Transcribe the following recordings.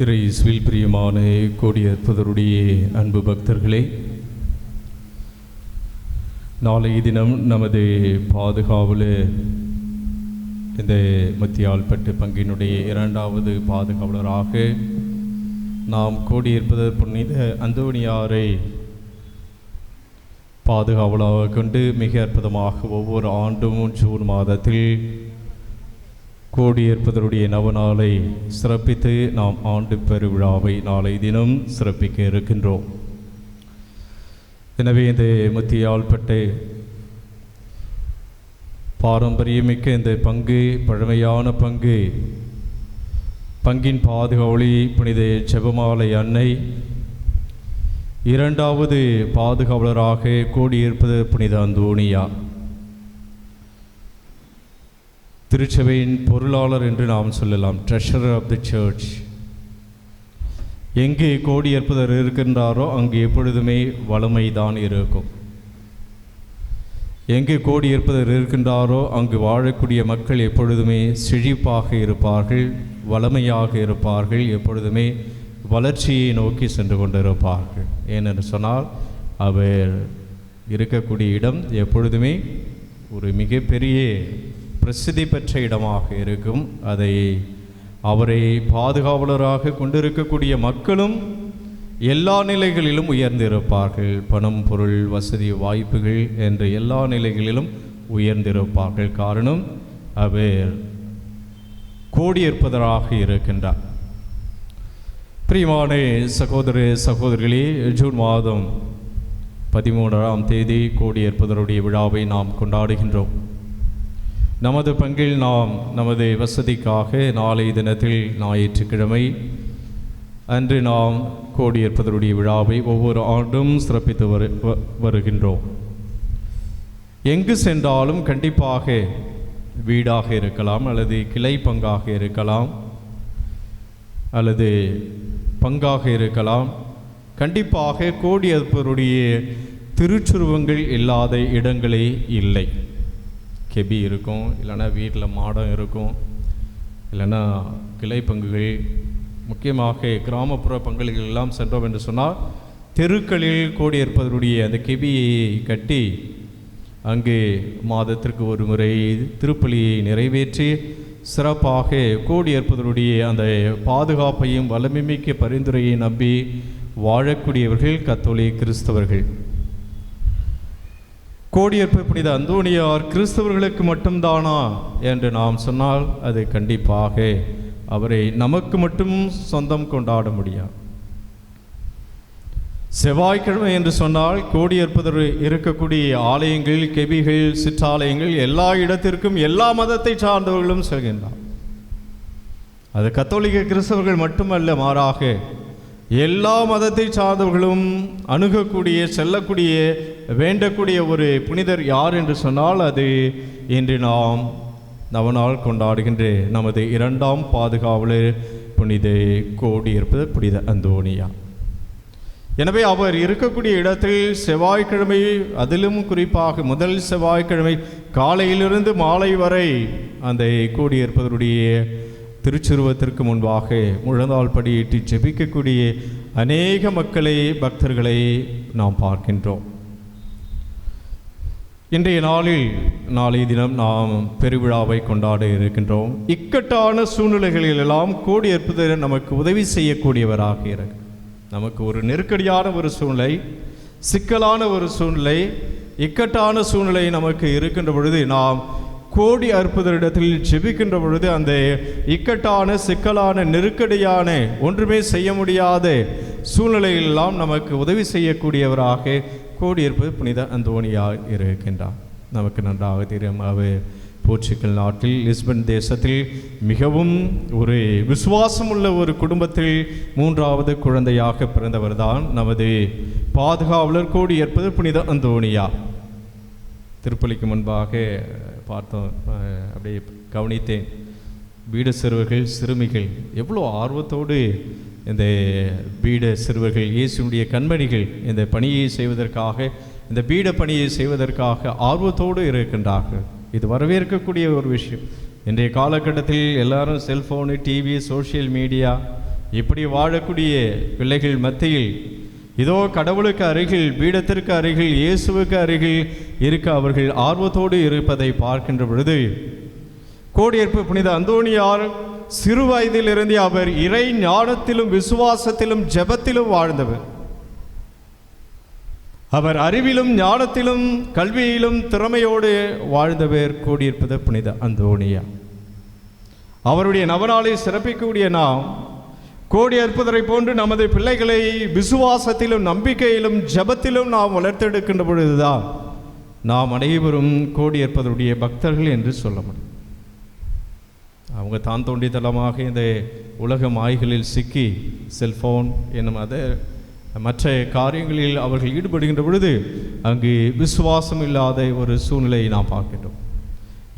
இறைஸ்வில் பிரியமான கோடியற்பதருடைய அன்பு பக்தர்களே நாளைய தினம் நமது பாதுகாவல் இந்த மத்தியால்பட்டு பங்கினுடைய இரண்டாவது பாதுகாவலராக நாம் கோடியிருப்பதர் புனித அந்தோணியாரை பாதுகாவலாக கொண்டு மிக அற்புதமாக ஒவ்வொரு ஆண்டும் ஜூன் மாதத்தில் கூடியிருப்பதனுடைய நவநாளை சிறப்பித்து நாம் ஆண்டு பெருவிழாவை நாளை தினம் சிறப்பிக்க இருக்கின்றோம். எனவே இந்த முத்தியால்பட்டு பாரம்பரியமிக்க இந்த பங்கு பழமையான பங்கு பங்கின் பாதுகாவலி புனித செபமாலை அன்னை இரண்டாவது பாதுகாவலராக கோடியிருப்பது புனித அந்தோனியா திருச்சபையின் பொருளாளர் என்று நாம் சொல்லலாம் ட்ரெஷரர் ஆஃப் தி சர்ச் எங்கே கோடியற்பதர் இருக்கின்றாரோ அங்கு எப்பொழுதுமே வளமை தான் இருக்கும். எங்கே கோடியற்பதர் இருக்கின்றாரோ அங்கு வாழக்கூடிய மக்கள் எப்பொழுதுமே செழிப்பாக இருப்பார்கள் வளமையாக இருப்பார்கள் எப்பொழுதுமே வளர்ச்சியை நோக்கி சென்று கொண்டிருப்பார்கள். ஏனென்று சொன்னால் அவர் இருக்கக்கூடிய இடம் எப்பொழுதுமே ஒரு மிகப்பெரிய பிரசித்தி பெற்ற இடமாக இருக்கும். அதை அவரை பாதுகாவலராக கொண்டிருக்கக்கூடிய மக்களும் எல்லா நிலைகளிலும் உயர்ந்திருப்பார்கள். பணம் பொருள் வசதி வாய்ப்புகள் என்ற எல்லா நிலைகளிலும் உயர்ந்திருப்பார்கள். காரணம் அவர் கோடியிருப்பதராக இருக்கின்றார். பிரியமான சகோதர சகோதரிகளே ஜூன் மாதம் பதிமூன்றாம் தேதி கோடியிருப்பதருடைய விழாவை நாம் கொண்டாடுகின்றோம். நமது பங்கில் நாம் நமது வசதிக்காக நாளை தினத்தில் ஞாயிற்றுக்கிழமை அன்று நாம் கோடியேற்பதனுடைய விழாவை ஒவ்வொரு ஆண்டும் சிறப்பித்து வரு வ- வருகின்றோம். எங்கு சென்றாலும் கண்டிப்பாக வீடாக இருக்கலாம் அல்லது கிளை பங்காக இருக்கலாம் அல்லது பங்காக இருக்கலாம். கண்டிப்பாக கோடியற்பருடைய திருச்சுருவங்கள் இல்லாத இடங்களே இல்லை. கெபி இருக்கும் இல்லைன்னா வீட்டில் மாடம் இருக்கும் இல்லைன்னா கிளை பங்குகள் முக்கியமாக கிராமப்புற பங்குகள் எல்லாம் சென்றோம் என்று சொன்னால் தெருக்களில் கோடியற்பதனுடைய அந்த கெபியை கட்டி அங்கே மாதத்திற்கு ஒரு முறை திருப்பலியை நிறைவேற்றி சிறப்பாக கோடியற்பதனுடைய அந்த பாதுகாப்பையும் வல்லமைமிக்க பரிந்துரையை நம்பி வாழக்கூடியவர்கள் கத்தோலிக் கிறிஸ்தவர்கள். கோடியற்பு புனித அந்தோணியார் கிறிஸ்தவர்களுக்கு மட்டும்தானா? என்று நாம் சொன்னால் அது கண்டிப்பாக அவரை நமக்கு மட்டும் சொந்தம் கொண்டாட முடியாது. செவ்வாய்க்கிழமை என்று சொன்னால் கோடியற்பதர் இருக்கக்கூடிய ஆலயங்கள் கெபிகள் சிற்றாலயங்கள் எல்லா இடத்திற்கும் எல்லா மதத்தை சார்ந்தவர்களும் செல்கின்றார். அது கத்தோலிக்க கிறிஸ்தவர்கள் மட்டுமல்ல மாறாக எல்லா மதத்தை சார்ந்தவர்களும் அணுகக்கூடிய செல்லக்கூடிய வேண்டக்கூடிய ஒரு புனிதர் யார் என்று சொன்னால் அது இன்று நாம் நவநாள் கொண்டாடுகின்ற நமது இரண்டாம் பாதுகாவலர் புனித கோடி இருப்பது புனித அந்தோனியா. எனவே அவர் இருக்கக்கூடிய இடத்தில் செவ்வாய்க்கிழமை அதிலும் குறிப்பாக முதல் செவ்வாய்க்கிழமை காலையிலிருந்து மாலை வரை அந்த கூடியிருப்பதனுடைய திருச்சுருவத்திற்கு முன்பாக முழந்தாள் படியிட்டு ஜெபிக்கக்கூடிய அநேக மக்களை பக்தர்களை நாம் பார்க்கின்றோம். இன்றைய நாளில் நாளைய தினம் நாம் பெருவிழாவை கொண்டாட இருக்கின்றோம். இக்கட்டான சூழ்நிலைகளில் எல்லாம் கோடி கூடியிருப்பது நமக்கு உதவி செய்யக்கூடியவராக இருக்கு. நமக்கு ஒரு நெருக்கடியான ஒரு சூழ்நிலை சிக்கலான ஒரு சூழ்நிலை இக்கட்டான சூழ்நிலை நமக்கு இருக்கின்ற பொழுது நாம் கோடி அற்புதரிடத்தில் ஜெபிக்கின்ற பொழுது அந்த இக்கட்டான சிக்கலான நெருக்கடியான ஒன்றுமே செய்ய முடியாத சூழ்நிலையிலெல்லாம் நமக்கு உதவி செய்யக்கூடியவராக கோடியிருப்பது புனித அந்தோணியாக இருக்கின்றார். நமக்கு நன்றாக தெரியும் அவர் போர்ச்சுகல் நாட்டில் லிஸ்பன் தேசத்தில் மிகவும் ஒரு விசுவாசமுள்ள ஒரு குடும்பத்தில் மூன்றாவது குழந்தையாக பிறந்தவர்தான் நமது பாதுகாவலர் கோடி ஏற்பது புனித அந்தோணியா திருப்பலிக்கு முன்பாக பார்த்தோம் அப்படியே கவனித்தேன். வீடு சிறுவர்கள் சிறுமிகள் எவ்வளோ ஆர்வத்தோடு இந்த பீட சிறுவர்கள் இயேசுடைய கண்மணிகள் இந்த பணியை செய்வதற்காக இந்த பீட பணியை செய்வதற்காக ஆர்வத்தோடு இருக்கின்றார்கள். இது வரவேற்கக்கூடிய ஒரு விஷயம். இன்றைய காலகட்டத்தில் எல்லாரும் செல்ஃபோனு டிவி சோஷியல் மீடியா இப்படி வாழக்கூடிய பிள்ளைகள் மத்தியில் இதோ கடவுளுக்கு அருகில் பீடத்திற்கு அருகில் இயேசுவுக்கு அருகில் இருக்க அவர்கள் ஆர்வத்தோடு இருப்பதை பார்க்கின்ற பொழுது கோடியேற்பு புனித அந்தோணியார் சிறு வயதிலிருந்தே அவர் இறை ஞானத்திலும் விசுவாசத்திலும் ஜெபத்திலும் வாழ்ந்தவர். அவர் அறிவிலும் ஞானத்திலும் கல்வியிலும் திறமையோடு வாழ்ந்தவர் கூடியிருப்பது புனித அந்தோணியா அவருடைய நவநாளை சிறப்பிக்கக்கூடிய நாம் கோடி அற்புதரை போன்று நமது பிள்ளைகளை விசுவாசத்திலும் நம்பிக்கையிலும் ஜெபத்திலும் நாம் வளர்த்தெடுக்கின்ற பொழுதுதான் நாம் அனைவரும் கோடி அற்பதருடைய பக்தர்கள் என்று சொல்ல முடியும். அவங்க தான் தோண்டித்தனமாக இந்த உலக மாய்களில் சிக்கி செல்ஃபோன் என்னும் அதை மற்ற காரியங்களில் அவர்கள் ஈடுபடுகின்ற பொழுது அங்கு விசுவாசம் இல்லாத ஒரு சூழ்நிலையை நாம் பார்க்கின்றோம்.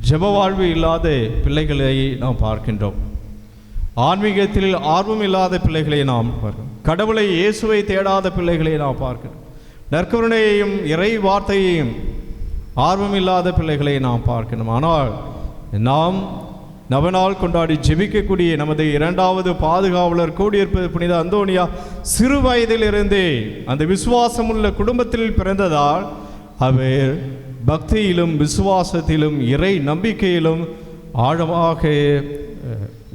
ஜப வாழ்வு இல்லாத பிள்ளைகளை நாம் பார்க்கின்றோம். ஆன்மீகத்தில் ஆர்வம் இல்லாத பிள்ளைகளை நாம் பார்க்கிறோம். கடவுளை இயேசுவை தேடாத பிள்ளைகளை நாம் பார்க்கிறோம். நற்கருணையையும் இறை வார்த்தையையும் ஆர்வம் இல்லாத பிள்ளைகளை நாம் பார்க்கணும் ஆனால் நாம் நவநாள் கொண்டாடி ஜெபிக்கக்கூடிய நமது இரண்டாவது பாதுகாவலர் கூடியிருப்பது புனித அந்தோனியா சிறு வயதிலிருந்தே அந்த விசுவாசமுள்ள குடும்பத்தில் பிறந்ததால் அவர் பக்தியிலும் விசுவாசத்திலும் இறை நம்பிக்கையிலும் ஆழமாக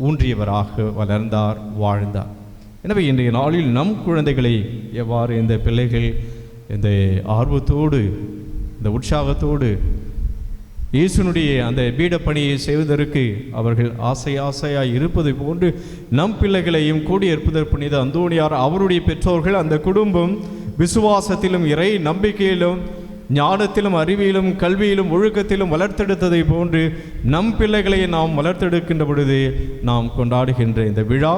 ஊன்றியவராக வளர்ந்தார் வாழ்ந்தார். எனவே இன்றைய நாளில் நம் குழந்தைகளை எவ்வாறு இந்த பிள்ளைகள் இந்த ஆர்வத்தோடு இந்த உற்சாகத்தோடு இயேசுனுடைய அந்த பீடப்பணியை செய்வதற்கு அவர்கள் ஆசை ஆசையாக இருப்பது போன்று நம் பிள்ளைகளையும் கூடியிருப்பதற்கு புனித அந்தோணியார் அவருடைய பெற்றோர்கள் அந்த குடும்பம் விசுவாசத்திலும் இறை நம்பிக்கையிலும் ஞானத்திலும் அறிவியலும் கல்வியிலும் ஒழுக்கத்திலும் வளர்த்தெடுத்ததை போன்று நம் பிள்ளைகளை நாம் வளர்த்தெடுக்கின்ற பொழுது நாம் கொண்டாடுகின்ற இந்த விழா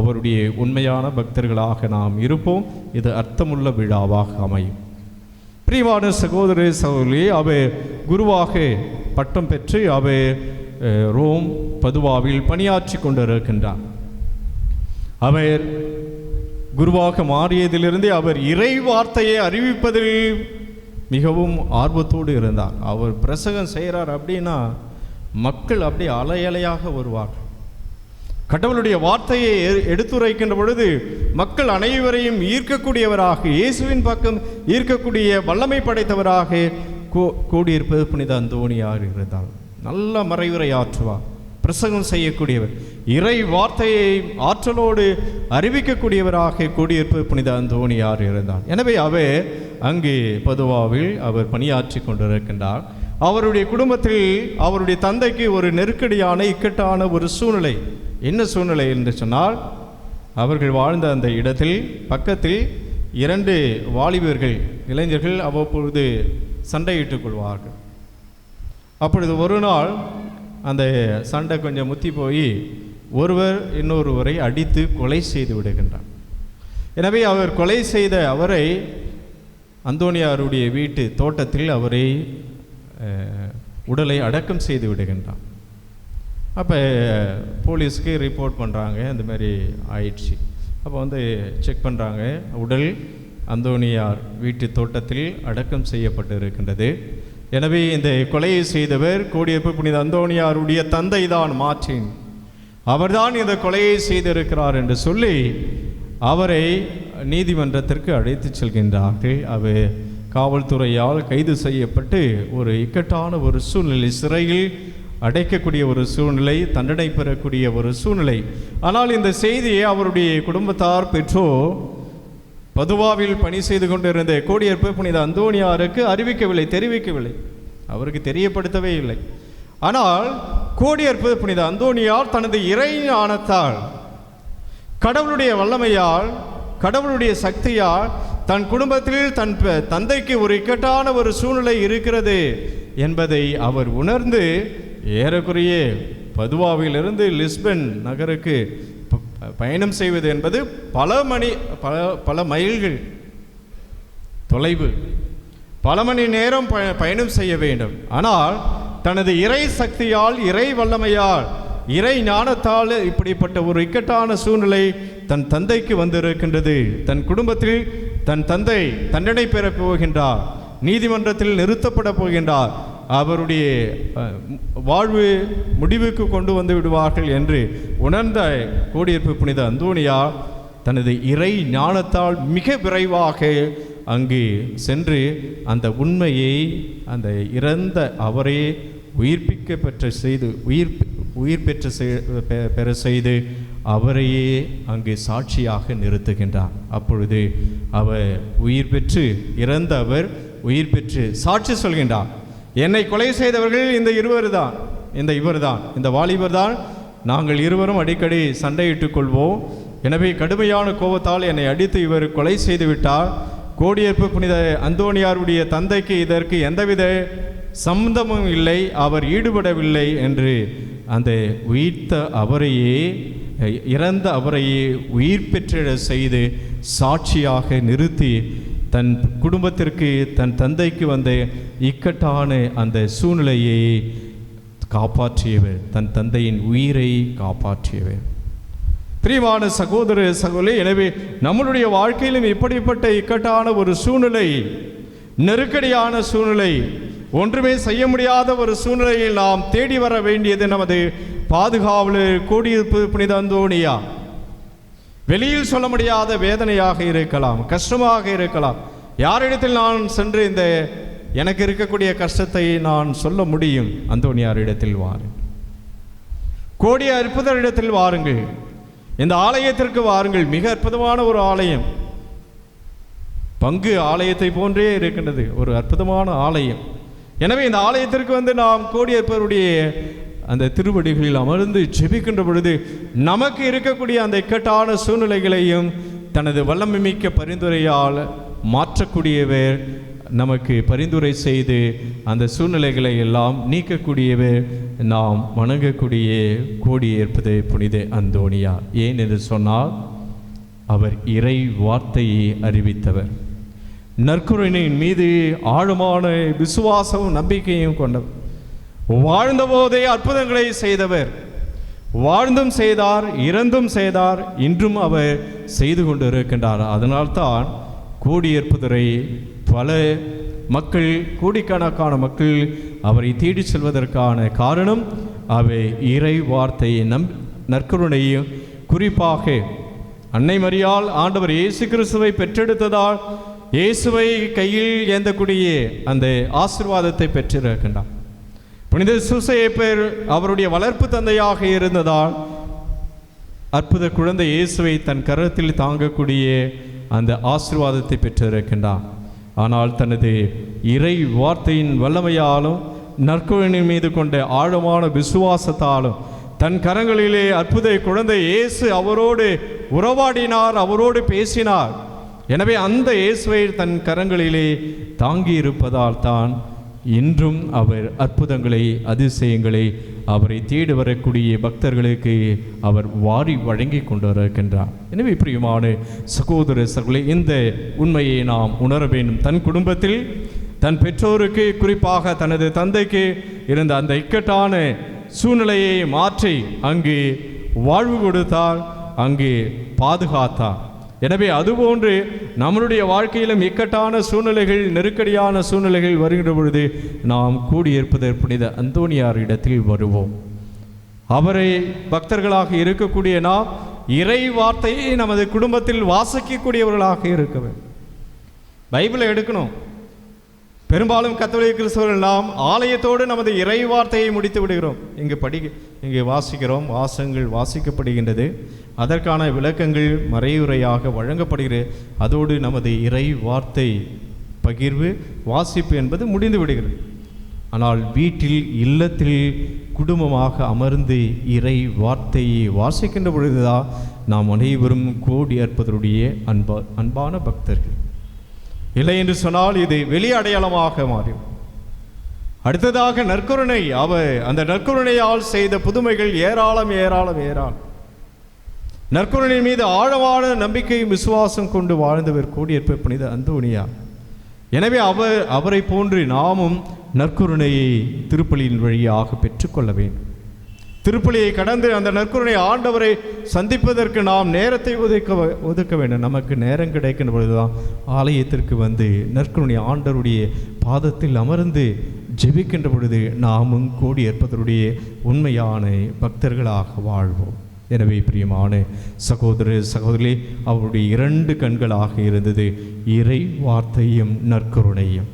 அவருடைய உண்மையான பக்தர்களாக நாம் இருப்போம். இது அர்த்தமுள்ள விழாவாக அமையும். பிரியமான சகோதர சகோதரி அவை குருவாக பட்டம் பெற்று அவை ரோம் பதுவாவில் பணியாற்றி கொண்டிருக்கின்றார் அவர் குருவாக மாறியதிலிருந்தே அவர் இறை வார்த்தையை அறிவிப்பதில் மிகவும் ஆர்வத்தோடு இருந்தார். அவர் பிரசகம் செய்கிறார் அப்படின்னா மக்கள் அப்படியே அலையலையாக வருவார்கள். கடவுளுடைய வார்த்தையை எடுத்துரைக்கின்ற பொழுது மக்கள் அனைவரையும் ஈர்க்கக்கூடியவராக இயேசுவின் பக்கம் ஈர்க்கக்கூடிய வல்லமை படைத்தவராக கூடியிருப்பது புனித அந்தோணியார் இருந்தால் நல்ல மறைவுரை ஆற்றுவார். பிரசங்கம் செய்யக்கூடியவர். இறை வார்த்தையை ஆற்றலோடு அறிவிக்கக்கூடியவராக கூடியிருப்பது புனித அந்தோணியார் இருந்தார். எனவே அவர் அங்கே பதுவாவில் அவர் பணியாற்றி கொண்டிருக்கின்றார். அவருடைய குடும்பத்தில் அவருடைய தந்தைக்கு ஒரு நெருக்கடியான இக்கட்டான ஒரு சூழ்நிலை. என்ன சூழ்நிலை என்று சொன்னால் அவர்கள் வாழ்ந்த அந்த இடத்தில் பக்கத்தில் இரண்டு வாலிபர்கள் இளைஞர்கள் அவ்வப்பொழுது சண்டையிட்டுக் கொள்வார்கள். அப்பொழுது ஒரு நாள் அந்த சண்டை கொஞ்சம் முத்தி போய் ஒருவர் இன்னொருவரை அடித்து கொலை செய்து விடுகின்றார். எனவே அவர் கொலை செய்த அவரை அந்தோனியாருடைய வீட்டு தோட்டத்தில் அவரை உடலை அடக்கம் செய்து விடுகின்றார். அப்போ போலீஸ்க்கு ரிப்போர்ட் பண்ணுறாங்க இந்த மாதிரி ஆயிடுச்சு. அப்போ வந்து செக் பண்ணுறாங்க உடல் அந்தோனியார் வீட்டு தோட்டத்தில் அடக்கம் செய்யப்பட்டு இருக்கின்றது எனவே இந்த கொலையை செய்தவர் கோடியப்பு புனித அந்தோனியாருடைய தந்தை தான் மாற்றின் அவர்தான் இந்த கொலையை செய்திருக்கிறார் என்று சொல்லி அவரை நீதிமன்றத்திற்கு அழைத்து செல்கின்றார்கள். அவர் காவல்துறையால் கைது செய்யப்பட்டு ஒரு இக்கட்டான ஒரு சூழ்நிலை சிறையில் அடைக்கக்கூடிய ஒரு சூழ்நிலை தண்டனை பெறக்கூடிய ஒரு சூழ்நிலை. ஆனால் இந்த செய்தியை அவருடைய குடும்பத்தார் பெற்றோர் பதுவாவில் பணி செய்து கொண்டிருந்த கோடியற்பு புனித அந்தோனியாருக்கு அறிவிக்கவில்லை தெரிவிக்கவில்லை. அவருக்கு தெரியப்படுத்தவே இல்லை. ஆனால் கோடியற்பு புனித அந்தோனியார் தனது இறை ஞானத்தால் கடவுளுடைய வல்லமையால் கடவுளுடைய சக்தியால் தன் குடும்பத்தில் தன் தந்தைக்கு ஒரு இக்கட்டான ஒரு சூழ்நிலை இருக்கிறது என்பதை அவர் உணர்ந்து ஏறக்குறைய பதுவாவிலிருந்து லிஸ்பன் நகருக்கு ப- பயணம் செய்வது என்பது பல மணி பல பல மைல்கள் தொலைவு. பல மணி நேரம் ப- பயணம் செய்ய வேண்டும். ஆனால் தனது இறை சக்தியால் இறை வல்லமையால் இறை ஞானத்தால் இப்படிப்பட்ட ஒரு இக்கட்டான சூழ்நிலை தன் தந்தைக்கு வந்திருக்கின்றது. தன் குடும்பத்தில் தன் தந்தை தண்டனை பெறப் போகின்றார். நீதிமன்றத்தில் நிறுத்தப்பட போகின்றார். அவருடைய வாழ்வு முடிவுக்கு கொண்டு வந்து விடுவார்கள் என்று உணர்ந்த கோடியிருப்பு புனித அந்தோனியா தனது இறை ஞானத்தால் மிக விரைவாக அங்கு சென்று அந்த உண்மையை அந்த இறந்த அவரே உயிர்ப்பிக்க பெற்ற செய்து உயிர் உயிர் பெற்ற செய்- பெ- பெற செய்து அவரையே அங்கு சாட்சியாக நிறுத்துகின்றார். அப்பொழுது அவர் உயிர் பெற்று இறந்த அவர் உயிர் பெற்று சாட்சி சொல்கின்றார். என்னை கொலை செய்தவர்கள் இந்த இருவர் தான் இந்த இவர் தான் இந்த வாலிபர் தான் நாங்கள் இருவரும் அடிக்கடி சண்டையிட்டுக் கொள்வோம். எனவே கடுமையான கோபத்தால் என்னை அடித்து இவர் கொலை செய்துவிட்டார் கோடியேற்பு புனித அந்தோணியாருடைய தந்தைக்கு இதற்கு எந்தவித சம்பந்தமும் இல்லை. அவர் ஈடுபடவில்லை என்று அந்த உயிர்த்த அவரையே இறந்த அவரையே உயிர் பெற்றிட செய்து சாட்சியாக நிறுத்தி தன் குடும்பத்திற்கு தன் தந்தைக்கு வந்த இக்கட்டான அந்த சூழ்நிலையை காப்பாற்றியவர். தன் தந்தையின் உயிரை காப்பாற்றியவர். பிரியமான சகோதர சகோதரி எனவே நம்மளுடைய வாழ்க்கையிலும் இப்படிப்பட்ட இக்கட்டான ஒரு சூழ்நிலை நெருக்கடியான சூழ்நிலை ஒன்றுமே செய்ய முடியாத ஒரு சூழ்நிலையில் நாம் தேடி வர வேண்டியது நமது பாதுகாவலர் கூடியிருப்பு புனிதந்தோனியா வெளியில் சொல்ல முடியாத வேதனையாக இருக்கலாம் கஷ்டமாக இருக்கலாம். யாரிடத்தில் நான் சென்று இந்த எனக்கு இருக்கக்கூடிய கஷ்டத்தை நான் சொல்ல முடியும். அந்தோணியாரிடத்தில் வாருங்கள் கோடிய அற்புதரிடத்தில் வாருங்கள். இந்த ஆலயத்திற்கு வாருங்கள். மிக அற்புதமான ஒரு ஆலயம். பங்கு ஆலயத்தை போன்றே இருக்கின்றது. ஒரு அற்புதமான ஆலயம். எனவே இந்த ஆலயத்திற்கு வந்து நாம் கோடியற்பருடைய அந்த திருவடிகளில் அமர்ந்து ஜெபிக்கின்ற பொழுது நமக்கு இருக்கக்கூடிய அந்த இக்கட்டான சூழ்நிலைகளையும் தனது வல்லமை மிக்க பரிந்துரையால் மாற்றக்கூடியவர் நமக்கு பரிந்துரை செய்து அந்த சூழ்நிலைகளை எல்லாம் நீக்கக்கூடியவர் நாம் வணங்கக்கூடிய கோடி ஏற்பது புனித அந்தோணியா ஏன் என்று சொன்னால் அவர் இறை வார்த்தையை அறிவித்தவர். நற்குறனின் மீது ஆழமான விசுவாசமும் நம்பிக்கையும் கொண்டவர். வாழ்ந்தபோதே அற்புதங்களை செய்தவர். வாழ்ந்தும் செய்தார் இறந்தும் செய்தார் இன்றும் அவர் செய்து கொண்டிருக்கின்றார். அதனால்தான் கோடியேற்புதரை பல மக்கள் கோடிக்கணக்கான மக்கள் அவரை தேடி செல்வதற்கான காரணம் அவை இறை வார்த்தையை நம் நற்கருணையும் குறிப்பாக அன்னை மரியால் ஆண்டவர் இயேசு கிறிஸ்துவை பெற்றெடுத்ததால் இயேசுவை கையில் ஏந்தக்கூடிய அந்த ஆசிர்வாதத்தை பெற்றிருக்கின்றார். புனித சுசையப்பர் அவருடைய வளர்ப்பு தந்தையாக இருந்ததால் அற்புத குழந்தை இயேசுவை தன் கரத்தில் தாங்கக்கூடிய அந்த ஆசிர்வாதத்தை பெற்றிருக்கின்றார் ஆனால் தனது இறை வார்த்தையின் வல்லமையாலும் நற்குழனின் மீது கொண்ட ஆழமான விசுவாசத்தாலும் தன் கரங்களிலே அற்புத குழந்தை இயேசு அவரோடு உறவாடினார் அவரோடு பேசினார். எனவே அந்த இயேசுவை தன் கரங்களிலே தாங்கி இருப்பதால் தான் இன்றும் அவர் அற்புதங்களை அதிசயங்களை அவரை தேடி வரக்கூடிய பக்தர்களுக்கு அவர் வாரி வழங்கி கொண்டு வருகின்றார். எனவே பிரியமான சகோதர சகோதரி இந்த உண்மையை நாம் உணர வேண்டும். தன் குடும்பத்தில் தன் பெற்றோருக்கு குறிப்பாக தனது தந்தைக்கு இருந்த அந்த இக்கட்டான சூழ்நிலையை மாற்றி அங்கு வாழ்வு கொடுத்தார் அங்கு பாதுகாத்தார். எனவே அதுபோன்று நம்மளுடைய வாழ்க்கையிலும் இக்கட்டான சூழ்நிலைகள் நெருக்கடியான சூழ்நிலைகள் வருகின்ற பொழுது நாம் கூடியிருப்பதற்கு புனித அந்தோனியார் இடத்தில் வருவோம். அவரை பக்தர்களாக இருக்கக்கூடிய நாம் இறை வார்த்தையை நமது குடும்பத்தில் வாசிக்கக்கூடியவர்களாக இருக்க வேண்டும். பைபிளை எடுக்கணும். பெரும்பாலும் கத்தோலிக்க கிறிஸ்தவர்கள் நாம் ஆலயத்தோடு நமது இறை வார்த்தையை முடித்து விடுகிறோம். இங்கு படி இங்கு வாசிக்கிறோம். வாசங்கள் வாசிக்கப்படுகின்றது. அதற்கான விளக்கங்கள் மறையுறையாக வழங்கப்படுகிறது. அதோடு நமது இறை வார்த்தை பகிர்வு வாசிப்பு என்பது முடிந்து விடுகிறது. ஆனால் வீட்டில் இல்லத்தில் குடும்பமாக அமர்ந்து இறை வார்த்தையை வாசிக்கின்ற பொழுதுதான் நாம் அனைவரும் கோடி அற்பதருடைய அன்பா அன்பான பக்தர்கள். இல்லை என்று சொன்னால் இது வெளி அடையாளமாக மாறும். அடுத்ததாக நற்கருணை. அவ அந்த நற்கருணையால் செய்த புதுமைகள் ஏராளம் ஏராளம் ஏராளம். நற்கருணை மீது ஆழமான நம்பிக்கையும் விசுவாசம் கொண்டு வாழ்ந்தவர் கூடியிருப்ப புனித அந்தோனியா. எனவே அவர் அவரை போன்று நாமும் நற்கருணையை திருப்பலியின் வழியாக பெற்றுக்கொள்ள வேண்டும். திருப்பலியை கடந்து அந்த நற்கருணை ஆண்டவரை சந்திப்பதற்கு நாம் நேரத்தை ஒதுக்க ஒதுக்க வேண்டும். நமக்கு நேரம் கிடைக்கின்ற பொழுதுதான் ஆலயத்திற்கு வந்து நற்கருணை ஆண்டவருடைய பாதத்தில் அமர்ந்து ஜெபிக்கின்ற பொழுது நாமும் கூடி ஏற்பதனுடைய உண்மையான பக்தர்களாக வாழ்வோம். எனவே பிரியமான சகோதர சகோதரி அவருடைய இரண்டு கண்களாக இருந்தது இறை வார்த்தையும் நற்கருணையும்.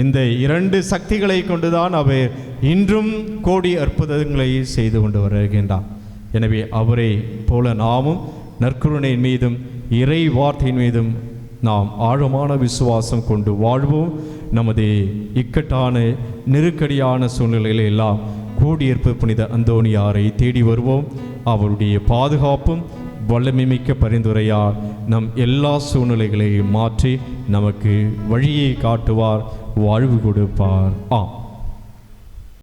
இந்த இரண்டு சக்திகளை கொண்டுதான் அவர் இன்றும் கோடி அற்புதங்களை செய்து கொண்டு வருகின்றார். எனவே அவரை போல நாமும் நற்கருணையின் மீதும் இறை வார்த்தையின் மீதும் நாம் ஆழமான விசுவாசம் கொண்டு வாழ்வோம். நமது இக்கட்டான நெருக்கடியான சூழ்நிலைகளை எல்லாம் கூடியிருப்பு புனித அந்தோணியாரை தேடி வருவோம். அவருடைய பாதுகாப்பும் வல்லமிமிக்க பரிந்துரையால் நம் எல்லா சூழ்நிலைகளையும் மாற்றி நமக்கு வழியை காட்டுவார். வாழ்வு கொடுப்பார். ஆம்.